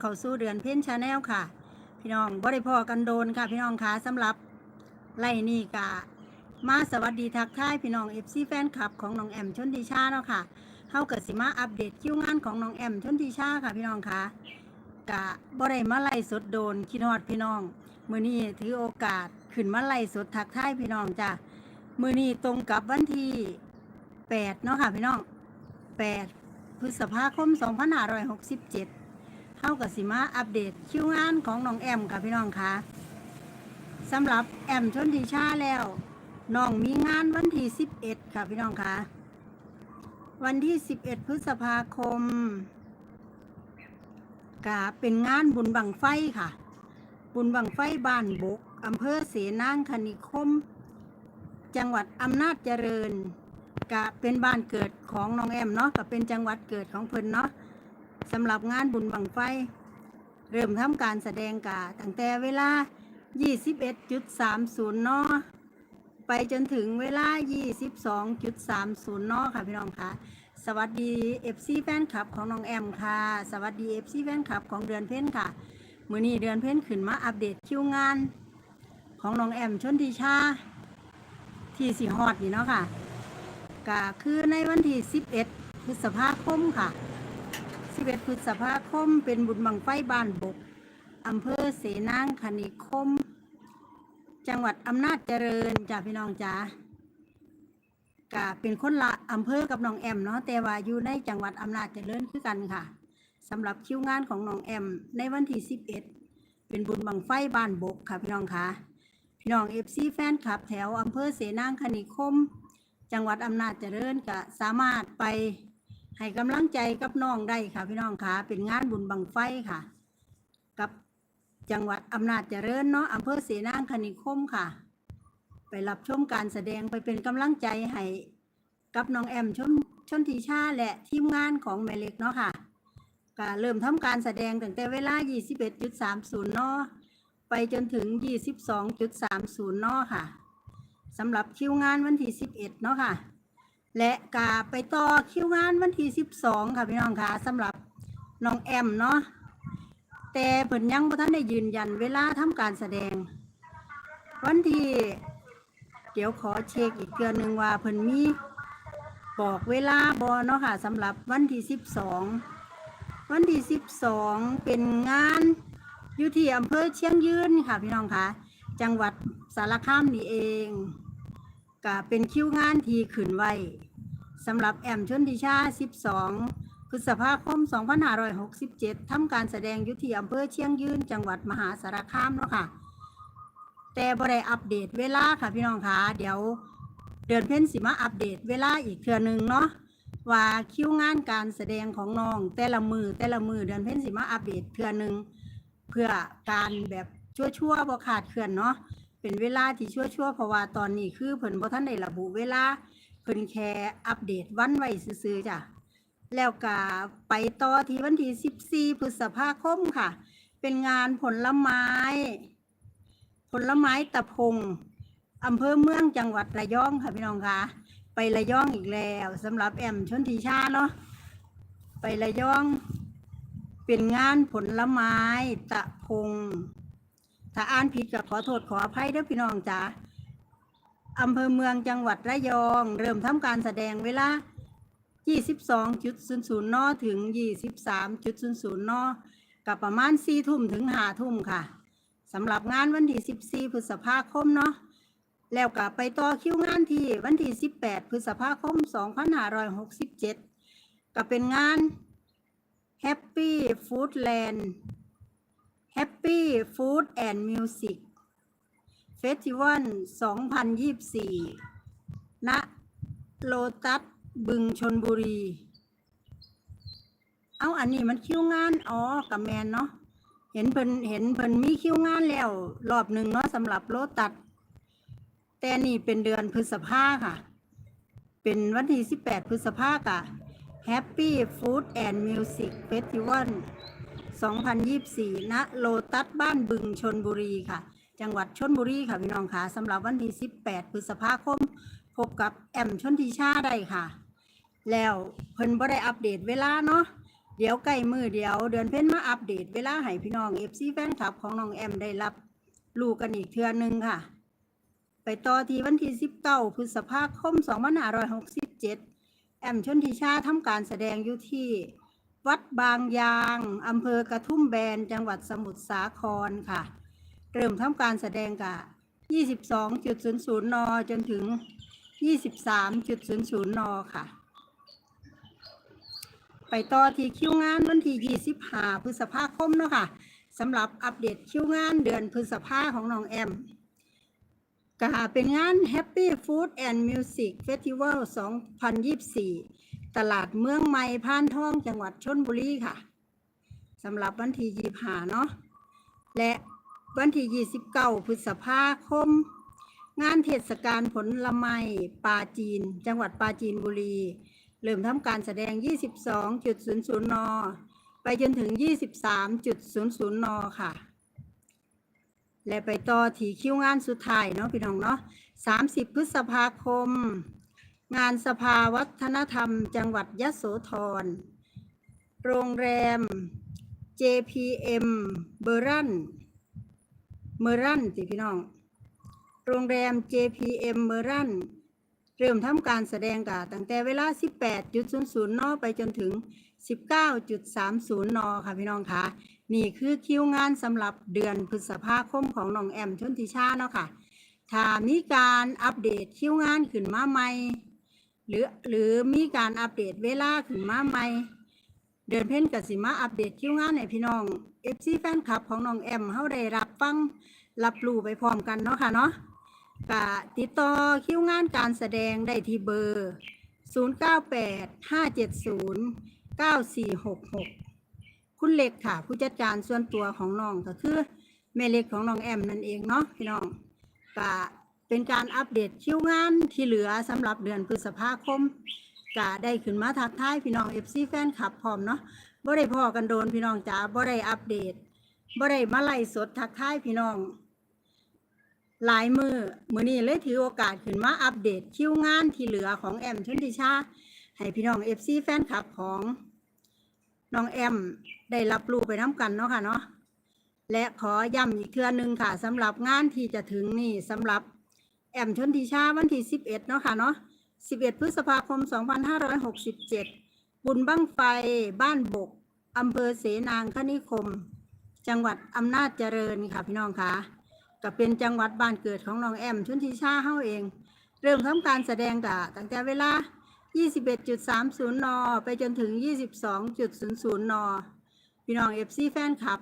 เข้าสู่เดือนเพ่นชาแนลค่ะ พี่น้องบริพอกันโดนค่ะ พี่น้องคะสำหรับไล่นี่กะมาสวัสดีทักทายพี่น้องเอฟซีแฟนคลับของน้องแอมชนทิชาเนาะค่ะเฮาเกิดสิมาอัปเดตคิวงานของน้องแอมชนทิชาค่ะ พี่น้องคะกะบ่ได้มาไล่สดโดนคิดฮอดพี่น้องมือนี้ถือโอกาสขึ้นมาไล่สดทักทายพี่น้องจ้ะมือนี้ตรงกับวันที่8เนาะค่ะพี่น้อง8พฤษภาคม2567เท่ากับสิมาอัปเดตคิวงานของน้องแอมค่ะพี่น้องคะสำหรับแอมชนทิชาแล้วน้องมีงานวันที่11 ค่ะพี่น้องคะวันที่ 11 พฤษภาคมกะเป็นงานบุญบังไฟค่ะ บุญบังไฟบ้านบกอำเภอเสนางคณิคม จังหวัดอำนาจเจริญกะเป็นบ้านเกิดของน้องแอมเนาะก็เป็นจังหวัดเกิดของเพิ่นเนาะ สำหรับงานบุญบังไฟ เริ่มทำการแสดงกาตั้งแต่เวลา 21.30 น ไปจนถึงเวลา 22.30 น ค่ะพี่น้องค่ะสวัสดี FC แฟนคลับของน้องแอมค่ะ สวัสดี FC แฟนคลับของเดือนเพ่นค่ะ มือนี้เดือนเพ่นขึ้นมาอัปเดตคิวงาน ของน้องแอมชนทิชา ที่สีฮอดนี่เนาะค่ะก็คือในวันที่ 11 พฤษภาคมค่ะ 11พฤษภาคม เป็นบุญบังไฟบ้านบกอำเภอเสนางคณิคม จังหวัดอำนาจเจริญจ้าพี่น้องจ้ากะเป็นคนละอำเภอกับน้องแอมเนาะแต่ว่าอยู่ในจังหวัดอำนาจเจริญคือกันค่ะสำหรับคิวงานของน้องแอม ในวันที่ 11 เป็นบุญบังไฟบ้านบกค่ะพี่น้องค่ะพี่น้องเอฟซีแฟนคลับแถวอำเภอเสนางคณิคม จังหวัดอำนาจเจริญก็สามารถไป ให้กำลังใจกับน้องได้ค่ะ พี่น้องค่ะ เป็นงานบุญบังไฟค่ะ กับจังหวัดอำนาจเจริญเนาะอำเภอเสนางคณิคมค่ะ ไปรับชมการแสดงไปเป็นกำลังใจให้กับน้องแอมชนชนทิชาและทีมงานของแม่เล็กเนาะค่ะก็เริ่มทำการแสดงตั้งแต่เวลา 21.30 เนาะไปจนถึง 22.30 เนาะค่ะสำหรับคิวงานวันที่ 11 เนาะค่ะ และกาไปต่อคิวงานวันที่12 ค่ะพี่น้องค่ะสำหรับน้องแอมเนาะแต่เพิ่นยังบ่ทันได้ยืนยันเวลาทำการแสดง วันที่เดี๋ยวขอเช็คอีกเทื่อหนึงว่าเพิ่นมีบอกเวลาบ่เนาะค่ะสำหรับวันที่ 12 วันที่ 12 เป็นงานอยู่ที่อำเภอเชียงยืนค่ะพี่น้องค่ะ จังหวัดสารคามนี่เอง ก็เป็นคิวงานที่ขึ้นไว้สำหรับแอมชนทิชา 12พฤษภาคม 2567ทำการแสดงยุที่อำเภอเชียงยืน จังหวัดมหาสารคามเนาะค่ะ แต่บ่ได้อัปเดตเวลาค่ะพี่น้องค่ะเดี๋ยวเดือนเพ็ญสิมาอัปเดตเวลาอีกเทื่อหนึงเนาะว่าคิวงานการแสดงของน้อง แต่ละมือแต่ละมือเดือนเพ็ญสิมาอัปเดตเทื่อหนึงเพื่อการแบบชั่วๆบ่ขาดเคลื่อนเนาะ เป็นเวลาที่ชั่วๆเพราะว่าตอนนี้คือเพิ่นบ่ทันได้ระบุเวลาเพิ่นแค่อัปเดตวันไว้ซื่อๆจ้ะแล้วก็ไปต่อที่วันที่14พฤษภาคมค่ะ เป็นงานผลไม้ ผลไม้ตะพงอำเภอเมืองจังหวัดระยองค่ะพี่น้องคะไประยองอีกแล้วสำหรับแอมชนทีชาเนาะไประยอง เป็นงานผลไม้ตะพง ถ้าอ่านผิดก็ขอโทษขออภัยเด้อพี่น้องจ๋าอำเภอเมืองจังหวัดระยอง เริ่มทำการแสดงเวลา 22.00 น ถึง 23.00 น กับประมาณ 4 ทุ่มถึง 5 ทุ่มค่ะสำหรับงานวันที่ 14 พฤษภาคมเนาะแล้วก็ไปต่อคิวงานที่วันที่ 18 พฤษภาคม 2567 ก็เป็นงาน Happy Foodland Happy Food and Music Festival 2024 ณ โลตัส บึงชนบุรี เอาอันนี้มันคิวงาน อ๋อ กับแมนเนาะ เห็นเพิ่นเห็นเพิ่นมีคิวงานแล้ว รอบหนึ่งเนาะสำหรับโลตัส แต่นี่เป็นเดือนพฤษภาค่ะ เป็นวันที่ 18 พฤษภาค่ะ Happy Food and Music Festival 2024 ณ โลตัสบ้านบึงชนบุรีค่ะ จังหวัดชนบุรีค่ะพี่น้องค่ะสำหรับวันที่ 18 พฤษภาคม พบกับแอมชนทิชาได้ค่ะ แล้วเพิ่นบ่ได้อัปเดตเวลาเนาะ เดี๋ยวใกล้มือเดี๋ยวเดือนเพ่นมาอัปเดตเวลาให้พี่น้องเอฟซีแฟนคลับของน้องแอมได้รับรู้กันอีกเทือหนึงค่ะ ไปต่อที่วันที่19พฤษภาคม 2567 แอมชนทิชาทำการแสดงอยู่ที่ วัดบางยางอำเภอกระทุ่มแบนจังหวัดสมุทรสาครค่ะ เริ่มทำการแสดงกะ22.00 น จนถึง 23.00 น ค่ะ ไปต่อที่คิวงานวันที่25พฤษภาคมเนาะค่ะสำหรับอัปเดตคิวงานเดือนพฤษภาของน้องแอมก็เป็นงาน Happy Food and Music Festival 2024 ตลาดเมืองใหม่พานทองจังหวัดชนบุรีค่ะสำหรับวันที่25เนาะและวันที่29พฤษภาคม งานเทศกาลผลไม้ปาจีน จังหวัดปาจีนบุรี เริ่มทำการแสดง 22.00 น ไปจนถึง 23.00 น ค่ะ และไปต่อที่คิวงานสุดท้ายเนาะพี่น้องเนาะ30 พฤษภาคม งานสภาวัฒนธรรม จังหวัดยะโสธร โรงแรม JPM เบอร์รันเมอรันสิพี่น้อง โรงแรม JPM เมอรันเริ่มทำการแสดงกะตั้งแต่เวลา 18.00 น ไปจนถึง 19.30 น ค่ะพี่น้องคะนี่คือคิวงานสำหรับเดือนพฤษภาคมของน้องแอมชนทิชาเนาะค่ะ ถ้ามีการอัปเดตคิวงานขึ้นมาใหม่ หรือหรือมีการอัปเดตเวลาขึ้นมาใหม่ เดือนเพ่นกับสิมาอัปเดตคิวงานให้พี่น้องเอฟซีแฟนคลับของน้องแอมเขาได้รับฟังรับรู้ไปพร้อมกันเนาะค่ะเนาะกะติดต่อคิวงานการแสดงได้ที่เบอร์ 0985709466 คุณเล็กค่ะ ผู้จัดการส่วนตัวของน้องก็คือแม่เล็กของน้องแอมนั่นเองเนาะพี่น้องกะ เป็นการอัปเดตคิวงานที่เหลือสำหรับเดือนพฤษภาคมกะได้ขึ้นมาทักทายพี่น้อง FC แฟนคลับพร้อมเนาะบ่ได้พอกันโดนพี่น้องจ๋าบ่ได้อัปเดตบ่ได้มาไล่สดทักทายพี่น้อง หลายมือมือนี้เลยถือโอกาสขึ้นมาอัปเดตคิวงานที่เหลือของแอมชนทิชา ให้พี่น้องเอฟซีแฟนคลับของน้องแอมได้รับรู้ไปน้ำกันเนาะค่ะเนาะและขอย้ำอีกเทื่อหนึงค่ะสำหรับงานที่จะถึงนี่สำหรับ แอมชนทิชาวันที่11เอ็ดเนาะค่ะเนาะ11พฤษภาคม2567บุญบั้งไฟบ้านบกอำเภอเสนางคณิคม จังหวัดอำนาจเจริญค่ะพี่น้องค่ะก็เป็นจังหวัดบ้านเกิดของน้องแอมชุนทิชาเฮาเอง เริ่มทำการแสดงกะตั้งแต่เวลา 21.30 น ไปจนถึง 22.00 น พี่น้อง FC แฟนคลับ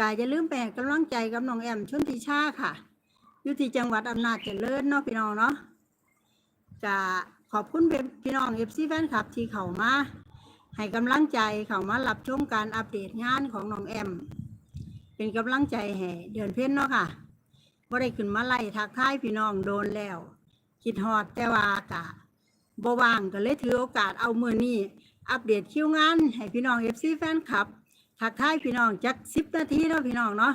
กายจะลืมไปให้กำลังใจกับน้องแอมชุนทิชาค่ะ อยู่ที่จังหวัดอำนาจเจริญเนาะพี่น้องเนาะกะขอบคุณพี่น้อง FC แฟนคลับที่เข้ามาให้กำลังใจเข้ามารับชมการอัปเดตงานของน้องแอม เป็นกำลังใจให้เดือนเพ็ญเนาะค่ะบ่ได้ขึ้นมาไล่ทักทายพี่น้องโดนแล้วคิดฮอดแต่ว่ากะบ่ว่างก็เลยถือโอกาสเอามือนี้อัปเดตคิวงานให้พี่น้อง FC แฟนคลับทักทายพี่น้องจัก10นาทีเนาะพี่น้องเนาะ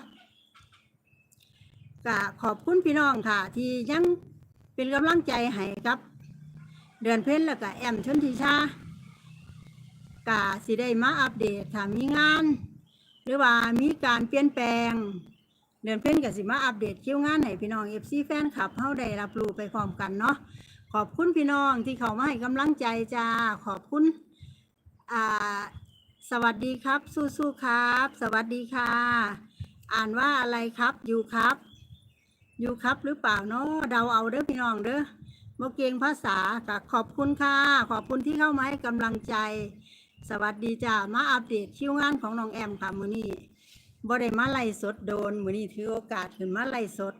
กะขอบคุณพี่น้องค่ะ ที่ยังเป็นกำลังใจให้กับ เดือนเพ็ญแล้วก็แอมชนทิชากะสิได้มาอัปเดตถ้ามีงาน หรือว่ามีการเปลี่ยนแปลง เดือนเพ็ญกับสิมาอัปเดตคิวงานให้พี่น้องเอฟซีแฟนคลับเฮาได้รับรู้ไปพร้อมกันเนาะขอบคุณพี่น้องที่เขามาให้กำลังใจจ้าขอบคุณอ่าสวัสดีครับ สู้ๆครับ สวัสดีค่ะ อ่านว่าอะไรครับอยู่ครับ อยู่ครับหรือเปล่าเนาะเดาเอาเด้อพี่น้องเด้อโมเกงภาษาก็ขอบคุณค่ะ ขอบคุณที่เข้ามาให้กำลังใจ สวัสดีจ้ามาอัปเดตคิวงานของน้องแอมค่ะมือนี้บ่ได้มาไล่สดโดนมือนี้ถือโอกาสขึ้นมาไล่สด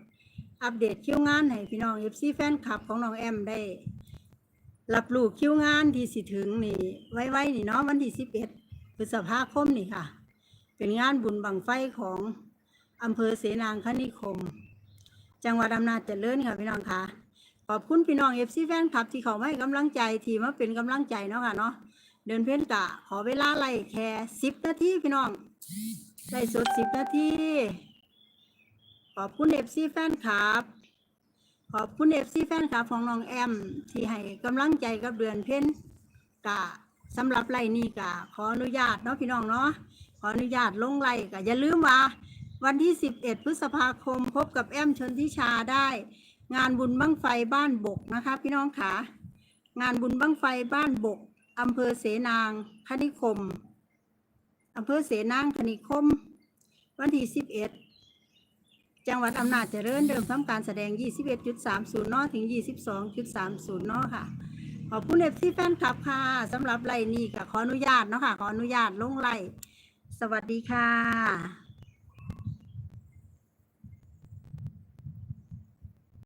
อัปเดตคิวงานให้พี่น้อง FC แฟนคลับของน้องแอมได้รับรู้คิวงานที่สิถึงนี่ไว้ๆนี่เนาะวันที่11พฤษภาคมนี่ค่ะ เป็นงานบุญบังไฟของอำเภอเสนางคณิคม จังหวัดอำนาจเจริญค่ะพี่น้องค่ะ ขอบคุณพี่น้อง FC แฟนคลับ ที่เขาให้กำลังใจที่มาเป็นกำลังใจเนาะค่ะเนาะเดินเพ่นกะ ขอเวลาไล่แค่สิบนาทีพี่น้องไล่สดสิบนาทีขอบคุณเอฟซีแฟนคลับ ขอบคุณเอฟซีแฟนคลับของน้องแอม ที่ให้กำลังใจกับเดือนเพ่นกะสำหรับไล่นี่ก็ขออนุญาตเนาะพี่น้องเนาะขออนุญาตลงไล่ก็อย่าลืมว่า วันที่ 11 พฤษภาคมพบกับแอมชนทิชาได้ งานบุญบั้งไฟบ้านบกนะคะ พี่น้องค่ะงานบุญบั้งไฟบ้านบกอำเภอเสนางคณิคมอำเภอเสนางคณิคม วันที่ 11 จังหวัดอำนาจเจริญเดิมทำการแสดง 21.30 น ถึง 22.30 น ค่ะ ขอบคุณเอฟซีแฟนคลับค่ะสำหรับไลน์นี้ก็ขออนุญาตเนาะค่ะ ขออนุญาตลงไลน์สวัสดีค่ะ